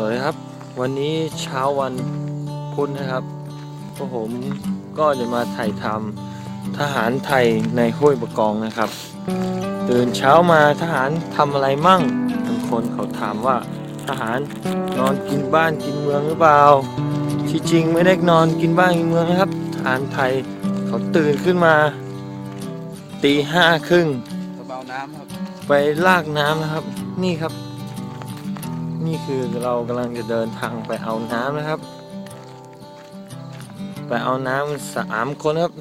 สวัสดีครับ วันนี้เช้าวันพุธนะครับพวกผมก็จะมาถ่ายทำทหารไทยในห้วยประกองนะครับตื่นเช้ามาทหารทำอะไรมั่งบางคนเขาถามว่าทหารนอนกินบ้านกินเมืองหรือเปล่าที่จริงไม่ได้นอนกินบ้านกินเมืองนะครับ ทหารไทยเขาตื่นขึ้นมาตีห้าครึ่งกระเบาน้ำครับไปลากน้ำนะครับ นี่ครับ นี่คือเรากำลังจะเดินทางไปเอาน้ำนะครับ ไปเอาน้ำสามคนครับ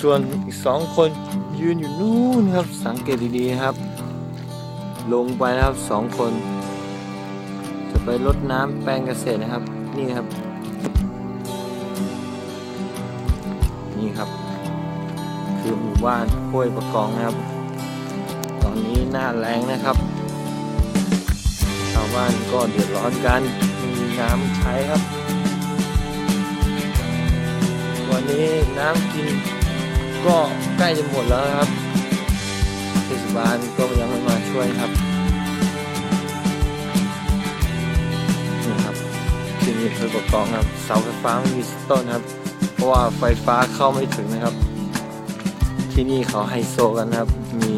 ส่วนอีกสองคนยืนอยู่นู่นครับ สังเกตดีๆครับ ลงไปนะครับสองคน จะไปรดน้ำแปลงเกษตรนะครับ นี่ครับ นี่ครับ คือหมู่บ้านห้วยประกองนะครับ ตอนนี้หน้าแรงนะครับาวบ้านก็เดือดร้อนกันไม่มีน้ำใช้ครับ วันนี้น้ำกินก็ใกล้จะหมดแล้วครับเทศบาลก็ยังไม่มาช่วยครับนี่ครับที่นี่เคือประกองครับเสาไฟฟ้าไม่มีต้นครับ เพราะว่าไฟฟ้าเข้าไม่ถึงนะครับ ที่นี่เขาไฮโซกันครับมี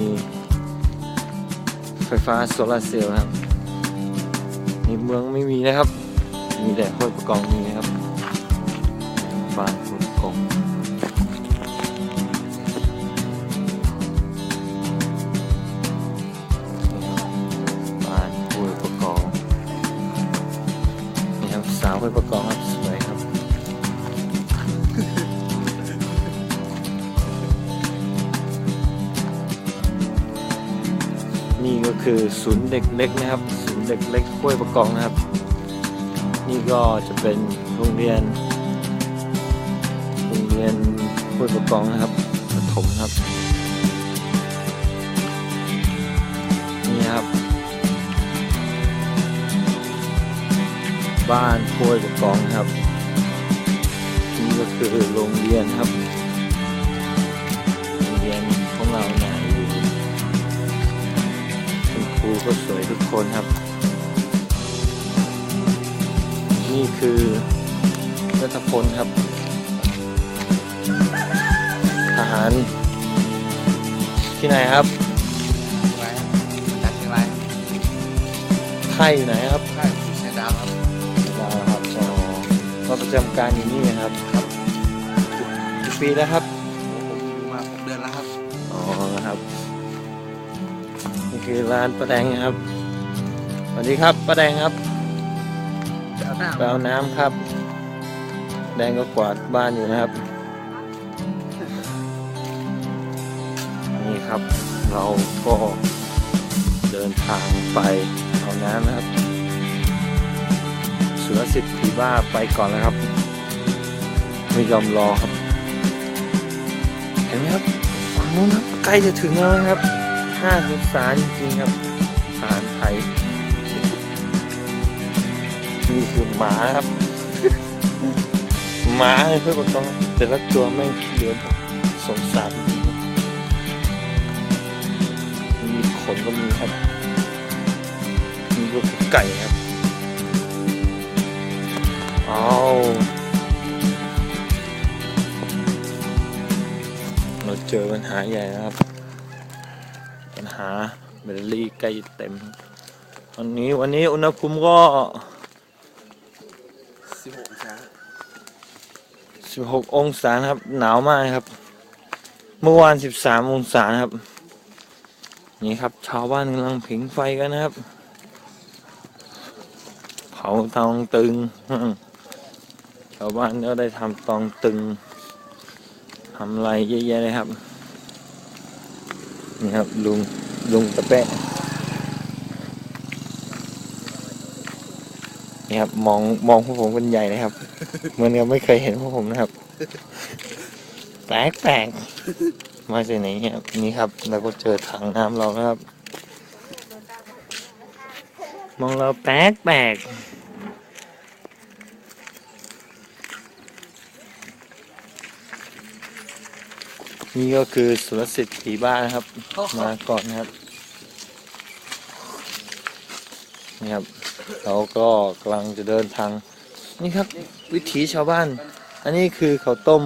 ไฟฟ้าโซลาร์เซลล์ครับ ในเมืองไม่มีนะครับ มีแต่ห้วยประกองมีนะครับ คือศูนย์เด็กเล็กนะครับศูนย์เด็กเล็กห้วยประกองนะครับ นี่ก็จะเป็นโรงเรียนโรงเรียนห้วยประกองนะครับประถมครับ นี่ครับ บ้านห้วยประกองนะครับ คนครับ นี่คือรัฐพลครับ ทหาร ที่ไหนครับไว้จากเชียงรายค่ายอยู่ไหนครับค่ายสีเชียงดาวครับดาวครับอ๋อเราประจำการอยู่นี่ครับครับกี่ปีแล้วครับ ผมอยู่มาหกเดือนแล้วครับ อ๋อนะครับ นี่คือร้านป้าแดงนะครับส วัสดีครับป้าแดงครับจะเอาหน้าไปเอาน้ำครับ แดงก็กวาดบ้านอยู่นะครับ นี่ครับ เราก็เดินทางไปเอาน้ำนะครับ เสือสิทธิ์ผีบ้าไปก่อนแล้วครับ ไม่ยอมรอครับ เห็นไหมครับฝั่งนู้นครับ ใกล้จะถึงแล้วนะครับน่าสงสารจริงๆครับ หมาครับ หมาเลยเพื่อนบอกต้องแต่ละตัวไม่งเหลือสงสารจริงๆมีขนก็มีครับนี่ก็คือไก่ครับเอาเราเจอปัญหาใหญ่นะครับ ปัญหาแบตเตอรี่ใกล้จะเต็มวันนี้วันนี้อุณหภูมิก็ สิบหกองศา 16องศาครับ หนาวมากครับ เมื่อวาน13องศาครับ นี่ครับ ชาวบ้านกำลังผิงไฟกันนะครับ เผาตองตึง ชาวบ้านก็ได้ทำตองตึงทำอะไรเยอะแยะเลยครับ นี่ครับลุงลุงตะแปะ นี่ครับมองมองพวกผมเป็นใหญ่เลยครับ เหมือนกับไม่เคยเห็นพวกผมนะครับ แปลกแปลกมาจากไหนเนี่ยครับนี่ครับเราก็เจอถังน้ำเรานะครับ มองเราแปลกแปลกนี่ก็คือสุรสิทธิ์ผีบ้านะครับ มาก่อนนะครับนี่ครับ เราก็กำลังจะเดินทาง นี่ครับ วิถีชาวบ้าน อันนี้คือเขาต้ม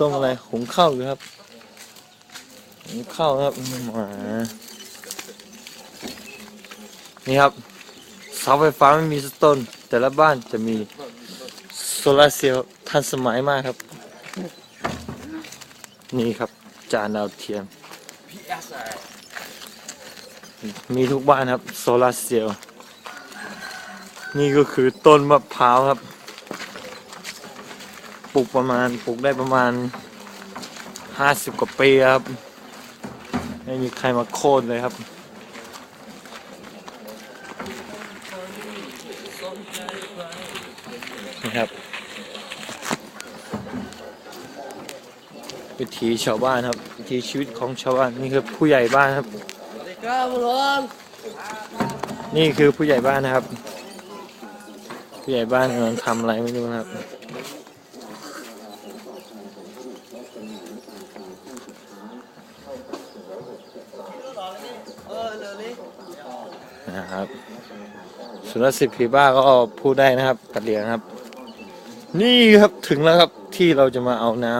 ต้มอะไรหุงข้าวอยู่ครับหุงข้าวครับนี่ครับเสาไฟฟ้าไม่มีสต้น แต่ละบ้านจะมีโซลาร์เซลล์ทันสมัยมากครับ นี่ครับจานดาวเทียม มีทุกบ้านครับโซลาร์เซลล์ นี่ก็คือต้นมะพร้าวครับ ปลูกประมาณปลูกได้ประมาณห้าสิบกว่าปีครับ ไม่มีใครมาโค่นเลยครับ นี่ครับ วิถีชาวบ้านครับ วิถีชีวิตของชาวบ้าน นี่คือผู้ใหญ่บ้านครับสวัสดีครับคุณลุงนี่คือผู้ใหญ่บ้านนะครับ ผู้ใหญ่บ้านกำลังทำอะไรไม่รู้ครับ นะครับ สุนัขสิบผีบ้าก็พูดได้นะครับกัดเหลียงครับ นี่ครับถึงแล้วครับที่เราจะมาเอาน้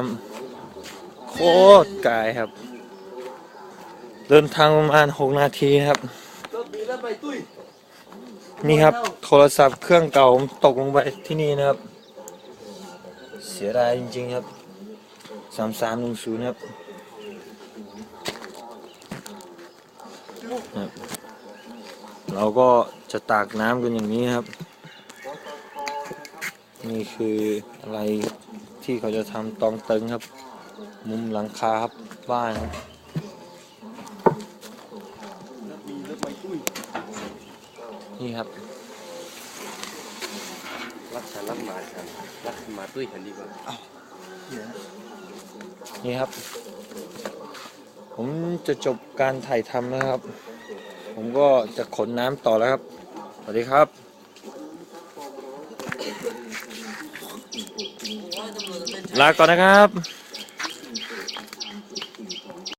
ำโคตรไกลครับ เดินทางประมาณหกนาทีครับ นี่ครับโทรศัพท์เครื่องเก่าตกลงไปที่นี่นะครับ เสียดายจริงๆครับสามสามหนึ่งศูนย์ครับเราก็จะตากน้ำกันอย่างนี้ครับ นี่คืออะไรที่เขาจะทำตองเตึงครับ มุมหลังคาครับบ้านครับ มีรถไปตุ้ย นี่ครับ รักฉันรักหมาฉันรักหมาตุ้ยฉันดีกว่านี่ครับ ผมจะจบการถ่ายทำแล้วครับ ผมก็จะขนน้ำต่อแล้วครับ สวัสดีครับลาก่อนนะครับ